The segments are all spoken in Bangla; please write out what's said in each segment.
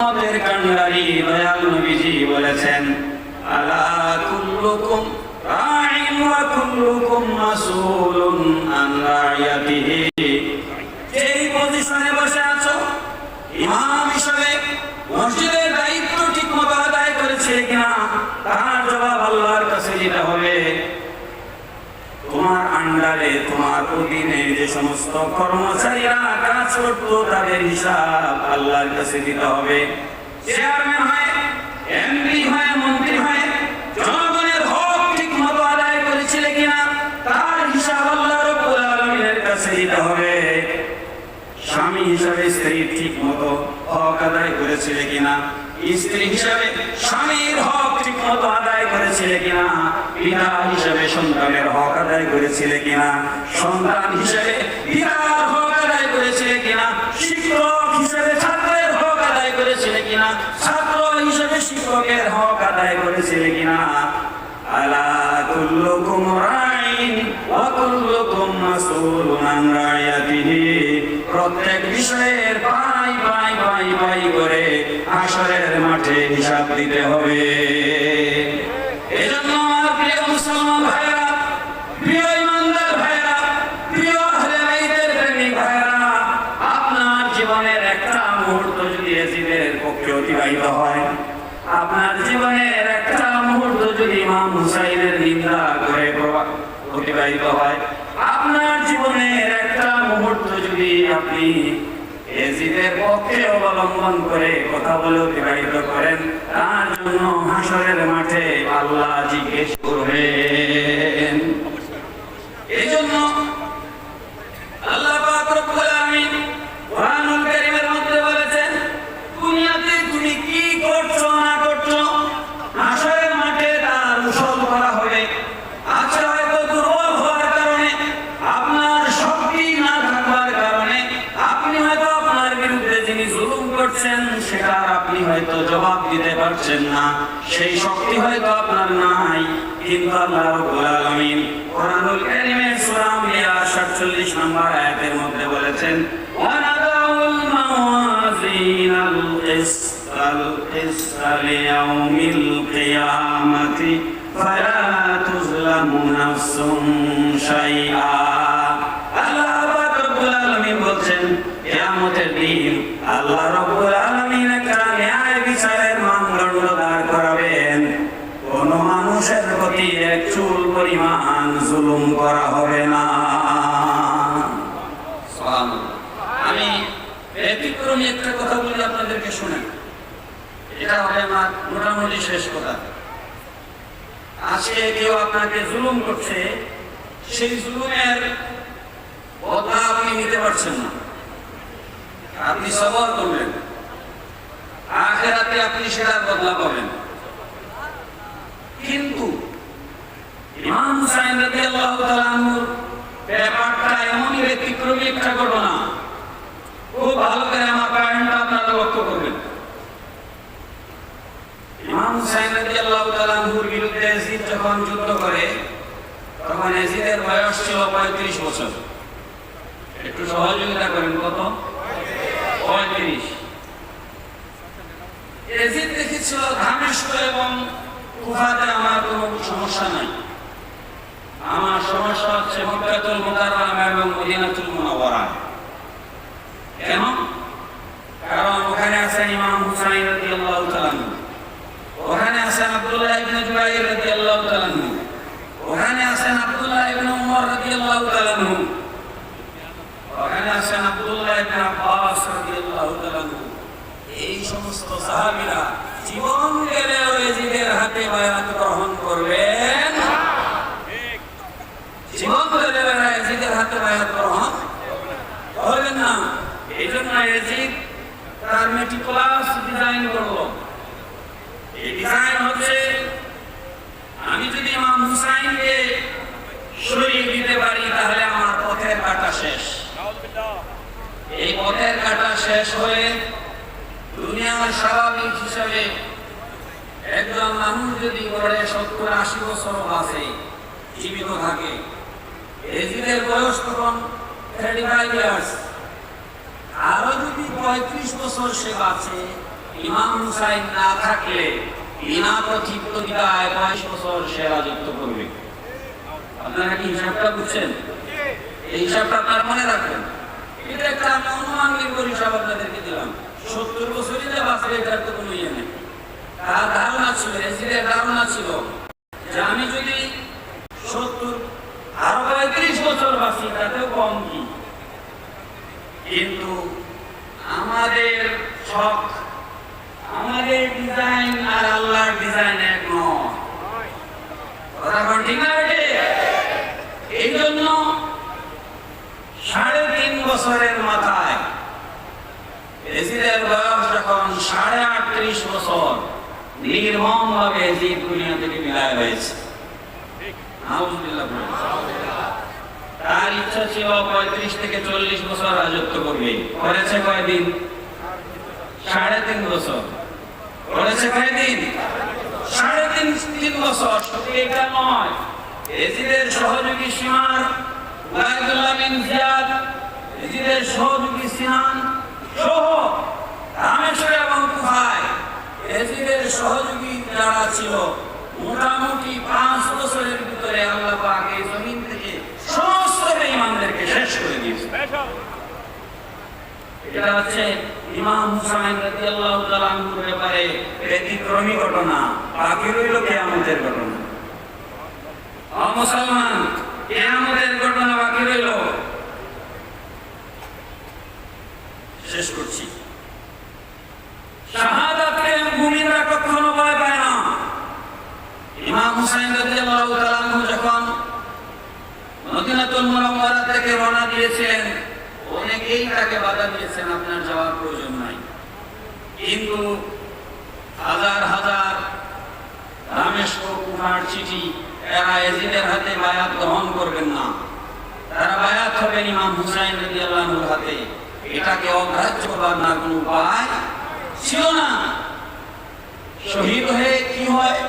আমাদের কান্ডারি দয়াল নবীজি বলেছেন, আলা কুল্লুকুম রাইন ওয়া কুল্লুকুম মাসউলুন আন রাইয়াতিহি যেই পজিশনে বসে আছো, ইমাম হিসেবে মসজিদের দায়িত্ব ঠিক মতো আদায় করেছে কিনা তার জবাব আল্লাহর কাছে দিতে হবে তোমার আন্ডারে তোমার অধীনে যে সমস্ত কর্মচারীরা কাজ করতো, তাদের হিসাব আল্লাহর কাছে দিতে হবে। চেয়ারম্যান হয় এমপি হয়, মন্ত্রী হয়, জনগণের হক ঠিক মতো আদায় করেছিল কিনা, তার হিসাব আল্লাহ রব্বুল আলামিনের কাছে দিতে হবে। স্বামী হিসাবে স্ত্রী ঠিক মতো হক আদায় করেছিলে কিনা স্ত্রী হিসাবে স্বামীর হক ঠিক মতো আদায় করেছিলে কিনা? পিতা হিসাবে সন্তানের হক আদায় করেছিলে কিনা? সন্তান হিসাবে পিতার হক আদায় করেছিলে কিনা? শিক্ষক হিসাবে ছাত্রের হক আদায় করেছিলে কিনা? ছাত্র হিসাবে শিক্ষকের হক আদায় করেছিলে কিনা? আলা কুল্লুকুম রাইন ওয়া কুল্লুকুম মাসউলুন আন রাইয়াতিহি। প্রত্যেক বিষয়ের পাই পাই পাই পাই করে আসরের মাঠে হিসাব দিতে হবে। জীবনের একটা মুহূর্ত যদি এজিদের পক্ষে অতিবাহিত হয়, আপনার জীবনের একটা মুহূর্ত যদি ইমাম হুসাইনের নিন্দা করে অতিবাহিত হয় আপনার জীবনের একটা মুহূর্ত যদি আপনি এজিদের পক্ষে অবলম্বন করে কথা বলে অতিবাহিত করেন, তার জন্য হাসরের মাঠে আল্লাহ জিজ্ঞেস করবেন। এই জন্য কিয়ামাতি ফালা তুজলামু নাফসুন শাইআ আল্লাহ পাক রব্বুল আলামিন বলছেন, কিয়ামতের দিন আল্লাহ রব্বুল আলামিন একটা ন্যায় বিচারের মানদণ্ড দাঁড় করাবেন। কোন মানুষের প্রতি এক চুল পরিমাণ জুলুম করা হবে না। আমি ব্যতিক্রমী একটা কথা বলি আপনাদেরকে শুনেন এটা হবে আমার মোটামুটি শেষ কথা। আজকে কেউ আপনাকে জুলুম করছে, সেই জুলুমের বদলা আপনি নিতে পারছেন না। আপনি সবর করবেন আখেরাতে আপনি সেটার বদলা পাবেন। কিন্তু ইমাম হুসাইন রাদিয়াল্লাহু তাআলা আনহুর ব্যাপারটা এমনই ব্যতিক্রমী একটা ঘটনা। খুব ভালো করে আমার পয়েন্টটা আপনারা লক্ষ্য করবেন। ইমাম হুসাইন রাদিয়াল্লাহু বিরুদ্ধে যখন যুদ্ধ করে, তখন ইয়াজিদের বয়স ছিল 35 বছর। একটু সহযোগিতা করেন, কত? 35 ইয়াজিদ দেখেছিল দামেস্ক এবং কুফাতে আমার কোনো সমস্যা নাই। আমার সমস্যা হচ্ছে মক্কাতুল মুকাররমা এবং মদিনাতুল মুনাওয়ারা। কেন? কারণ ওখানে আছেন ইমাম হুসাইন রাদিয়াল্লাহু তাআলা। ওখানে আছেন আব্দুল্লাহ ইবনে জুবাইর রাদিয়াল্লাহু তাআলা। ওখানে আছেন আব্দুল্লাহ ইবনে উমর রাদিয়াল্লাহু তাআলা। ওখানে আছেন আব্দুল্লাহ ইবনে আব্বাস রাদিয়াল্লাহু তাআলা। এই সমস্ত সাহাবীরা জীবন গেলেও এজিদের হাতে বায়াত গ্রহণ করবেন জীবন গেলেও এরা এজিদের হাতে বায়াত গ্রহণ করবেন না এই জন্য তার মেটিকুলাস ডিজাইন করল এই ডিজাইন আমি যদি ইমাম হুসাইনকে সরিয়ে দিতে পারি, তাহলে আমার পথের কাটা শেষ। এই পথের কাটা শেষ হয়ে দুনিয়ার স্বাভাবিক হিসাবে একজন মানুষ যদি গড়ে সত্তর আশি বছর বাঁচে, জীবিত থাকে এজিদের বয়স তখন থার্টি ফাইভ আরও যদি পঁয়ত্রিশ বছর সে বাঁচে ইমাম হুসাইন না থাকলে বিনা প্রতিদ্বন্দ্বিতায় বাইশ বছর সে রাজত্ব করবে। আপনারা কি হিসাবটা বুঝছেন? এই হিসাবটা আপনার মনে রাখবেন। এটা একটা আমি অনুমান নির্ভর আপনাদেরকে দিলাম। সত্তর বছরই যে বাঁচবে, এটার তো কোনো ইয়ে নেই। তার ধারণা ছিল, এজিদের ধারণা ছিল যে আমি যদি সত্তর, আরও পঁয়ত্রিশ বছর বাঁচি, তাতেও কম কি? কিন্তু আমাদের শখ আমাদের ডিজাইন আর আল্লাহর ডিজাইন এক নয়। এই জন্য সাড়ে তিন বছরের মাথায় আটত্রিশ বছর, নির্মম ভাবে দুনিয়া থেকে বিদায় ইচ্ছা ছিল পঁয়ত্রিশ থেকে চল্লিশ বছর রাজত্ব করবে। করেছে কয়দিন? সাড়ে তিন বছর। করেছে কয়দিন সাড়ে তিন তিন বছর শুধু এটা নয়, এজিদের সহযোগী সীমার উবাইদুল্লাহ বিন সহযোগী সিনান সহ রামেশ্বর এবং কুফায় এজিদের সহযোগী যারা ছিল, মোটামুটি পাঁচ বছরের ভিতরে আল্লাহ পাক এই জমিন থেকে সমস্ত বেঈমানদেরকে শেষ করে দিয়েছে এটা হচ্ছে ইমাম হুসাইন রাদিয়াল্লাহু তাআলা আনহুর ব্যাপারে ব্যতিক্রমী ঘটনা, বাকি রইল কিয়ামতের ঘটনা। মুসলমান, কিয়ামতের ঘটনা বাকি রইল। শেষ করছি। শাহাদাতকে মুমিনরা কখনো ভয় পায় না? ইমাম হুসাইন রাদিয়াল্লাহু তাআলা যখন মদিনাতুল মুনাওয়ারা থেকে রওনা দিয়েছিলেন অনেকেই তাকে বাধা দিয়েছেন, আপনার যাওয়ার প্রয়োজন নাই। কিন্তু হাজার হাজার রামেশ্বর কুমার চিঠি, এরা এজিদের হাতে বায়াত গ্রহণ করবেন না। তারা বায়াত হবেন ইমাম হুসাইন রাদিয়াল্লাহুর হাতে। এটাকে অগ্রাহ্য করার না কোনো উপায় ছিল না। শহীদ হয়ে কি হয়?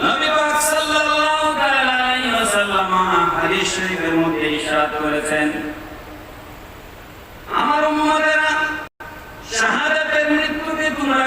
নবী পাক সাল্লাল্লাহু আলাইহি ওয়াসাল্লাম হাদিস শরীফের মধ্যে ইরশাদ করেছেন আমার উম্মতেরা শাহাদাতের মৃত্যুকে তোমরা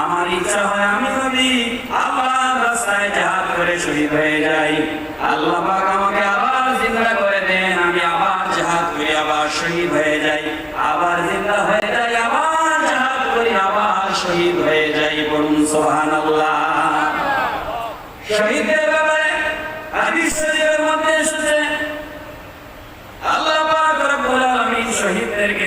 আমার ইচ্ছা হয় আমি করে শহীদ হয়ে আল্লাহ আমাকে আবার জিন্দা করে আমি আবার করে আবার হয়ে আবার জিন্দা হয়ে যাই আবার জিহাদ করি আবার শহীদ হয়ে যাই বলুন সুবহানাল্লাহ শহীদের ব্যাপারে হাদিস শরীফের মধ্যে এসেছে আল্লাহ পাক রব্বুল আলামিন শহীদদেরকে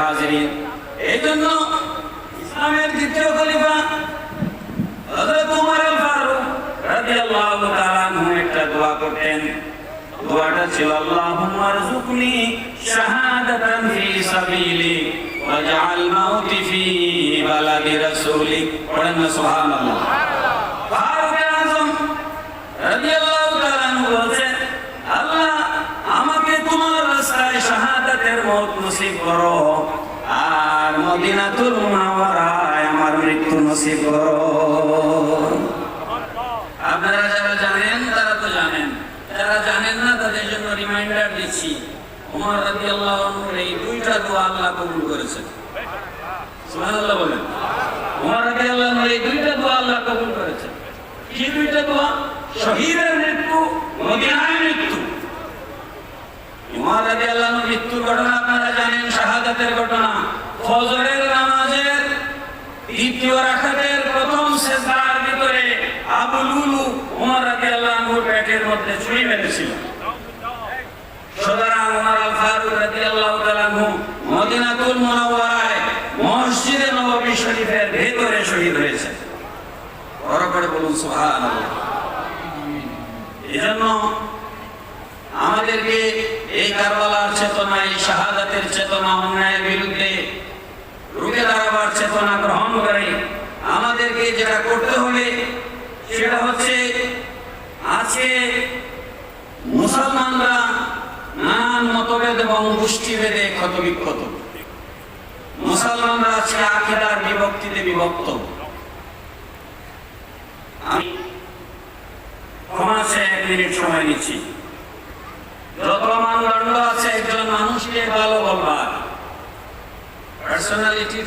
হাজিরিন এই জন্য ইসলামের দ্বিতীয় খলিফা হযরত ওমর আল ফারুক রাদিয়াল্লাহু তাআলা একটা দোয়া করতেন। দোয়াটা ছিল, আল্লাহুম্মা রযুকনি শাহাদাতান ফি সাবিলি ওয়াজআল মাউতি ফি বালাদি রাসূলিক পড়েন না, সুবহানাল্লাহ। ফারুক আযম রাদিয়াল্লাহু তাআলা আমাকে তোমার রাস্তায় শাহাদাতের মত নসিব করো। আর মদিনাতুল মুনাওয়ারায় আমার মৃত্যু নসিব করো। আপনারা যারা জানেন, তারা তো জানেন। যারা জানেন না, তাদের জন্য রিমাইন্ডার দিচ্ছি। ওমর রাদিয়াল্লাহু আনহুর এই দুইটা দোয়া আল্লাহ কবুল করেছেন। সুবহানাল্লাহ বলেন। ওমর রাদিয়াল্লাহু আনহু এই দুইটা দোয়া আল্লাহ কবুল করেছেন। কি দুইটা দোয়া? শহীদের মৃত্যু, মদিনায় মৃত্যু। ওমর রাদিয়াল্লাহু মৃত্যুর ঘটনা আপনারা জানেন, শাহাদাতের ঘটনা। ফজরের নামাজের দ্বিতীয় রাকাতের প্রথম সেজদার ভিতরে আবু লুলু ওমর রাদিয়াল্লাহু পেটের মধ্যে ছুরি মেরেছিল। সুতরাং ওমর আল ফারুক রাদিয়াল্লাহু তাআলা মদিনাতুল মুনাওয়ারায় মসজিদে শহীদ হয়েছে। বড় করে বলুন, সুবহানাল্লাহ। এজন্য আমাদেরকে এই কারবালার চেতনা এই শাহাদাতের চেতনা, অন্যায়ের বিরুদ্ধে রুখে দাঁড়াবার চেতনা গ্রহণ করে আমাদেরকে যেটা করতে হবে সেটা হচ্ছে আজকে মুসলমানরা নানান মতভেদ এবং গোষ্ঠীভেদে ক্ষতবিক্ষত। মুসলমানরা আজকে আখেরার বিভক্তিতে বিভক্ত। আমি ক্ষমাসে এক মিনিট সময় নিচ্ছি। যত মানদণ্ড আছে, একজন মানুষকে ভালো বলবার। পার্সোনালিটি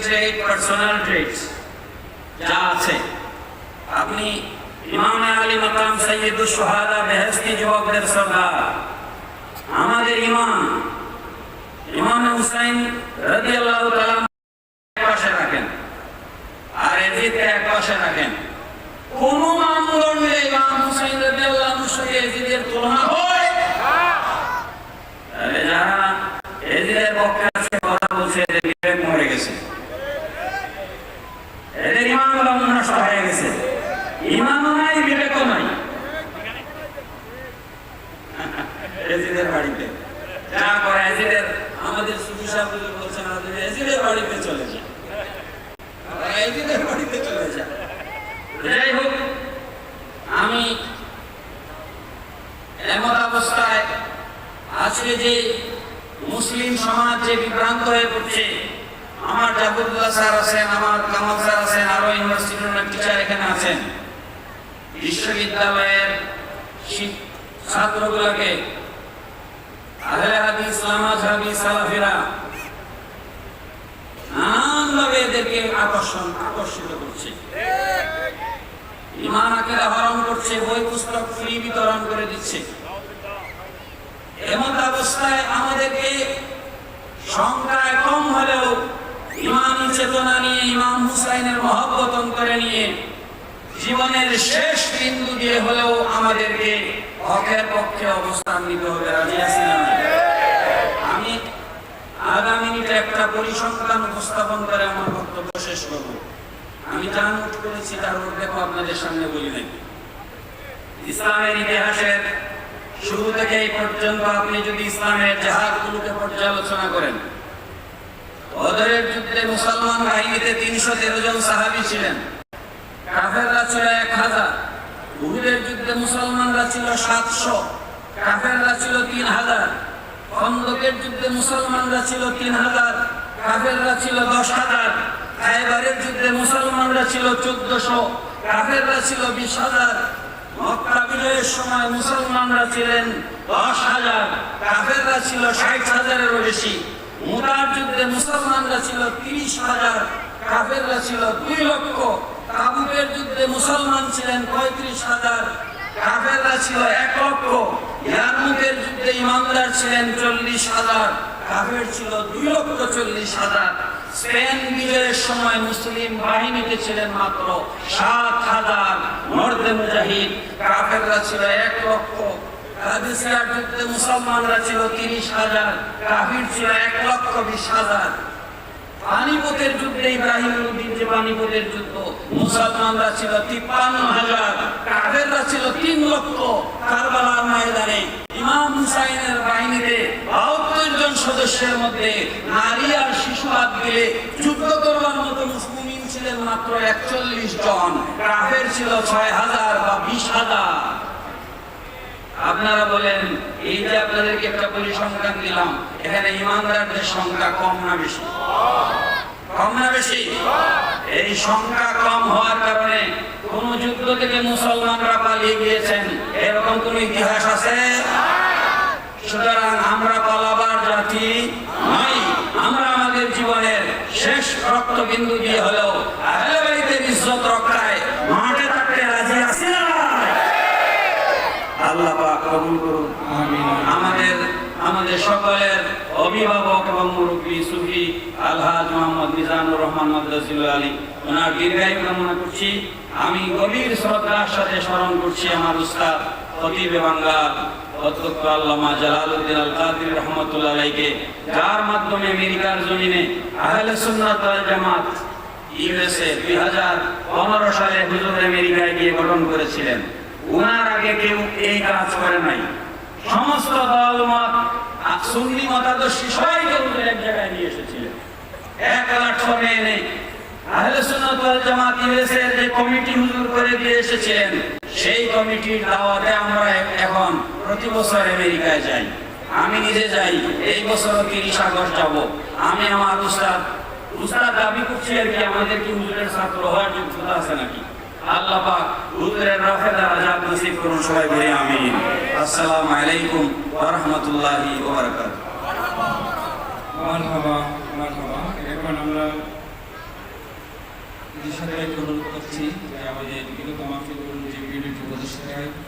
পার্সোনাল যা আছে। আপনি ইমাম আলী সৈয়দুল সোহাদা বেহেস্তি যুবকদের আমাদের ইমাম ইমাম হুসাইন তাআলা এক পাশে রাখেন। আর এজিদকে এক পাশে রাখেন। কোন মানদণ্ডে ইমাম হুসাইন সঙ্গে এজিদের তুলনা হয় তাহলে যারা এজিদের পক্ষে আজকে কথা বলছে, এদের বিবেক মরে গেছে। এদের ইমান নষ্ট হয়ে গেছে। ইমানও নাই বিবেকও নাই। এজিদের বাড়িতে। যা করে এজিদের, আমাদের সুফি সাহেব আমাদের এজিদের বাড়িতে চলে যায়। এজিদের বাড়িতে চলে যায়। যাই হোক, আমি এমন অবস্থায় আজকে যে মুসলিম সমাজ যে বিভ্রান্ত হয়ে পড়ছে। আমার জাবুদুল্লাহ স্যার আছেন, আমার কামাল স্যার আছেন, আরও ইউনিভার্সিটির অনেক টিচার এখানে আছেন। বিশ্ববিদ্যালয়ের ছাত্রগুলোকে আহলে হাদিস, নামাজ হাদিস সালাফিরা নানানভাবে এদেরকে আকর্ষণ আকর্ষিত করছে। ইমান আকিদা হরণ করছে, বই পুস্তক ফ্রি বিতরণ করে দিচ্ছে। এমন অবস্থায় আমাদেরকে সংখ্যায় কম হলেও ইমানি চেতনা নিয়ে ইমাম হুসাইনের মহব্বত অন্তরে নিয়ে জীবনের শেষ বিন্দু দিয়ে হলেও আমাদেরকে হকের পক্ষে অবস্থান নিতে হবে, রাজি আছি আমি আগামী মিনিটে একটা পরিসংখ্যান উপস্থাপন করে আমার বক্তব্য শেষ করব। আমি যা নোট করেছি তার উল্লেখ আপনাদের সামনে বলি নাই। ইসলামের ইতিহাসের শুরু থেকে এই পর্যন্ত আপনি যদি ইসলামের জাহাজগুলোকে পর্যালোচনা করেন। বদরের যুদ্ধে মুসলমান বাহিনীতে তিনশো তেরো জন সাহাবি ছিলেন। কাফেররা ছিল এক হাজার। উহুদের যুদ্ধে মুসলমানরা ছিল সাতশো। কাফেররা ছিল তিন হাজার। খন্দকের যুদ্ধে মুসলমানরা ছিল তিন হাজার। কাফেররা ছিল দশ হাজার। খাইবারের যুদ্ধে মুসলমানরা ছিল চোদ্দশো। কাফেররা ছিল বিশ হাজার। মক্কা সময় মুসলমানরা ছিলেন দশ হাজার, কাফেররা ছিল ষাট হাজারেরও বেশি। মুদার যুদ্ধে মুসলমানরা ছিল তিরিশ হাজার, কাফেররা ছিল দুই লক্ষ। তাবুকের যুদ্ধে মুসলমান ছিলেন পঁয়ত্রিশ হাজার, কাফেররা ছিল এক লক্ষ। ইয়ারমুকের যুদ্ধে ইমানদার ছিলেন চল্লিশ হাজার, কাফের ছিল দুই লক্ষ চল্লিশ হাজার। স্পেন বিজয়ের সময় মুসলিম বাহিনীতে ছিলেন মাত্র সাত হাজার মর্দে মুজাহিদ। কাফেররা ছিল এক লক্ষ। মুসলমানরা ছিল তিরিশ হাজার। ছিল এক লক্ষ বিশ হাজার। পানিপথের যুদ্ধে ইব্রাহিম উদ্দিন যে পানিপথের যুদ্ধ, মুসলমানরা ছিল তিপ্পান্ন হাজার। ছিল তিন লক্ষ। কারবালার ময়দানে ইমাম হুসাইনের বাহিনীতে বাহাত্তর জন সদস্যের মধ্যে নারী আর শিশু বাদ দিলে যুদ্ধ করবার মতো মুসলিম ছিলেন মাত্র একচল্লিশ জন। কাফের ছিল ছয় হাজার বা বিশ হাজার। আপনারা বলেন, এই যে আপনাদেরকে একটা পরিসংখ্যান দিলাম, এখানে ইমানদারদের সংখ্যা কম না বেশি? কম না বেশি? এই সংখ্যা কম হওয়ার কারণে কোন যুদ্ধ থেকে মুসলমানরা পালিয়ে গিয়েছেন। এরকম কোন ইতিহাস আছে? সুতরাং আমরা পালাবার জাতি নই। আমরা আমাদের জীবনের শেষ রক্তবিন্দু দিয়ে হলেও আহলে ইজ্জত রক্ষায় মাঠে থাকতে রাজি আছি না। আল্লাহ পাক কবুল করুন। আমাদের আমাদের সকলের অভিভাবক এবং মুরব্বী সুফি আলহাজ মোহাম্মদ মিজানুর রহমান মদ্দাসিল আলী ওনার দীর্ঘায়ু কামনা করছি। আমি গভীর শ্রদ্ধার সাথে স্মরণ করছি আমার উস্তাদ খতিবে বাঙ্গাল অধ্যক্ষ আল্লামা জালালউদ্দিন আল কাদির রহমতুল্লাহ আলাইকে যার মাধ্যমে আমেরিকার জমিনে আহলে সুন্নাত ওয়াল জামাত ইউএসএ দুই হাজার পনেরো সালে হুজুর আমেরিকায় গিয়ে গঠন করেছিলেন। উনার আগে কেউ এই কাজ করে নাই। সমস্ত দল, মত সুন্নি মতাদর্শী সবাইকে হুজুর এক জায়গায় নিয়ে এসেছিলেন। এক প্ল্যাটফর্মে এনে আহলে সুন্নাত ওয়াল জামাত ইউএসএ যে কমিটি হুজুর করে দিয়ে এসেছিলেন সেই কমিটির দাওয়াতে আমরা এখন প্রতি বছর আমেরিকায় যাই। আমি নিজে যাই, এই বছরও তিরিশ আগস্ট যাব। আমি আমার উস্তাদ উস্তাদ দাবি করছি আর কি, আমাদের কি হুজুরের ছাত্র হওয়ার যোগ্যতা আছে নাকি? আল্লাহ পাক হুজুরের রাফে দারাজাত নসিব করুন, সবাই বলি আমিন। আসসালামু আলাইকুম ওয়া রাহমাতুল্লাহি ওয়া বারাকাতুহু মারহাবা মারহাবা। এখন আমরা যে সাথে অনুরোধ করছি যে আমাদের বিগত মাহফিলগুলোর যে ভিডিওটি প্রদর্শিত হয়